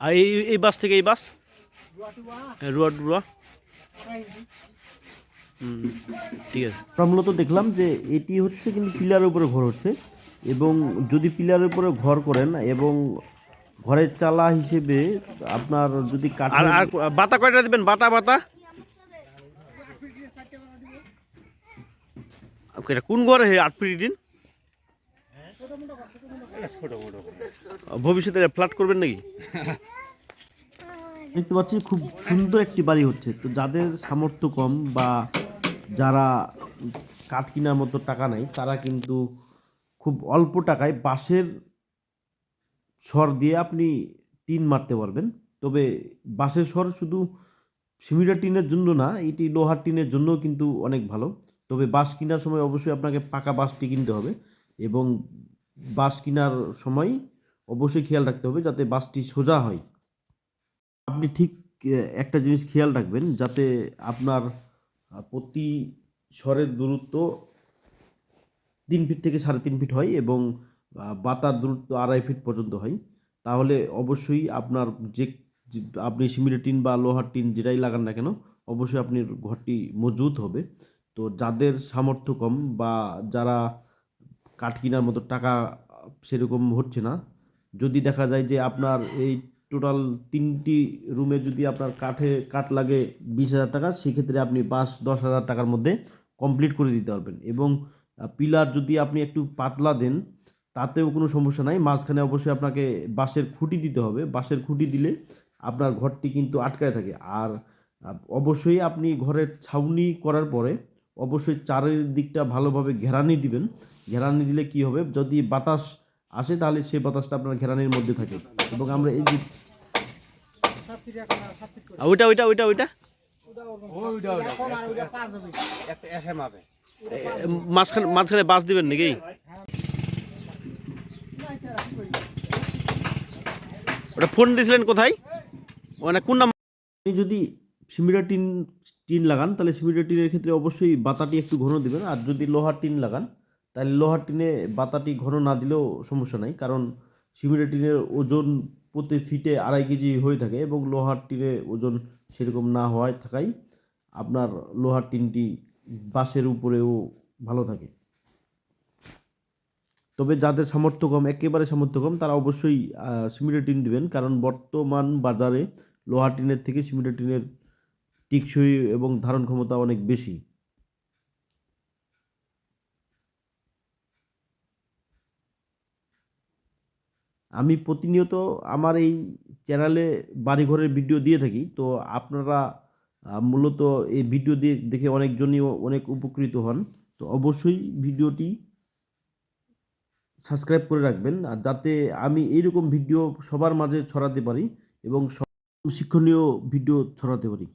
আর এই এই বাস থেকে এই বাস? রুয়া রুয়া ঠিক আছে। আমরা মূলত দেখলাম যে এটি হচ্ছে কিন্তু পিলারের উপরে ঘর হচ্ছে এবং যদি পিলারের উপরে ঘর করেন এবং ঘরের চালা হিসেবে আপনার যদি আর আর বাতা কয়টা দিবেন? বাতা বাতা? এটা কোন ঘরে হে আট ফিট দিন? ভবিষ্যতে ফ্ল্যাট করবেন নাকি? দেখতে পাচ্ছি, খুব সুন্দর একটি বাড়ি হচ্ছে। তো যাদের সামর্থ্য কম বা যারা কাঠ কেনার মতো টাকা নাই, তারা কিন্তু খুব অল্প টাকায় বাঁশের স্বর দিয়ে আপনি টিন মারতে পারবেন। তবে বাঁশের স্বর শুধু সিমিটা টিনের জন্য না, এটি লোহার টিনের জন্যও কিন্তু অনেক ভালো। তবে বাঁশ কেনার সময় অবশ্যই আপনাকে পাকা বাঁশটি কিনতে হবে এবং বাঁশ কেনার সময় অবশ্যই খেয়াল রাখতে হবে যাতে বাসটি সোজা হয়। আপনি ঠিক একটা জিনিস খেয়াল রাখবেন যাতে আপনার প্রতি স্বরের দূরত্ব তিন ফিট থেকে সাড়ে তিন ফিট হয় এবং বাতার দূরত্ব আড়াই ফিট পর্যন্ত হয়। তাহলে অবশ্যই আপনার যে আপনি সিমেন্টের টিন বা লোহার টিন যেটাই লাগান না কেন, অবশ্যই আপনার ঘরটি মজবুত হবে। তো যাদের সামর্থ্য কম বা যারা কাঠ কেনার মতো টাকা সেরকম হচ্ছে না। যদি দেখা যায় যে আপনার এই টোটাল তিনটি রুমে যদি আপনার কাঠে কাঠ লাগে বিশ হাজার টাকা, সেক্ষেত্রে আপনি পাঁচ, দশ হাজার টাকার মধ্যে কমপ্লিট করে দিতে পারবেন। এবং পিলার যদি আপনি একটু পাতলা দেন, তাতেও কোনো সমস্যা নাই। মাঝখানে অবশ্যই আপনাকে বাঁশের খুঁটি দিতে হবে। বাঁশের খুঁটি দিলে আপনার ঘরটি কিন্তু আটকায় থাকে। আর অবশ্যই আপনি ঘরের ছাউনি করার পরে অবশ্যই চারিদিকটা ভালোভাবে ঘেরানি দিবেন। ঘেরানি দিলে কি হবে? যদি বাতাস আসে তাহলে সেই বাতাসটা আপনার ঘেরানির মধ্যে থাকে। এবং আমরা এই যে ওইটা ওইটা ওইটা ওইটা? মাঝখানে মাঝখানে বাস দিবেন নাকি? ওটা ফোন দিয়েছিলেন কোথায়? মানে কোন নাম যদি সিমিটার টিন টিন লাগান, তাহলে সিমিটার টিনের ক্ষেত্রে অবশ্যই বাতাটি একটু ঘন দিবেন, আর যদি লোহার টিন লাগান, তাহলে লোহার টিনে বাতাটি ঘন না দিলেও সমস্যা নাই, কারণ সিমিটার টিনের ওজন প্রতি ফিটে আড়াই কেজি হয়ে থাকে এবং লোহার টিনে ওজন সেরকম না হওয়ায় থাকায় আপনার লোহার টিনটি বাঁশের উপরেও ভালো থাকে। তবে যাদের সামর্থ্য কম, একেবারে সামর্থ্য কম, তারা অবশ্যই সিমিটার টিন দিবেন, কারণ বর্তমান বাজারে লোহার টিনের থেকে সিমেন্টের টিনের টিকসই এবং ধারণ ক্ষমতা অনেক বেশি। আমি প্রতিনিয়ত আমার এই চ্যানেলে বাড়িঘরের ভিডিও দিয়ে থাকি, তো আপনারা মূলত এই ভিডিও দিয়ে দেখে অনেকজনই অনেক উপকৃত হন। তো অবশ্যই ভিডিওটি সাবস্ক্রাইব করে রাখবেন, আর যাতে আমি এইরকম ভিডিও সবার মাঝে ছড়াতে পারি এবং সব শিক্ষণীয় ভিডিও ছড়াতে পারি।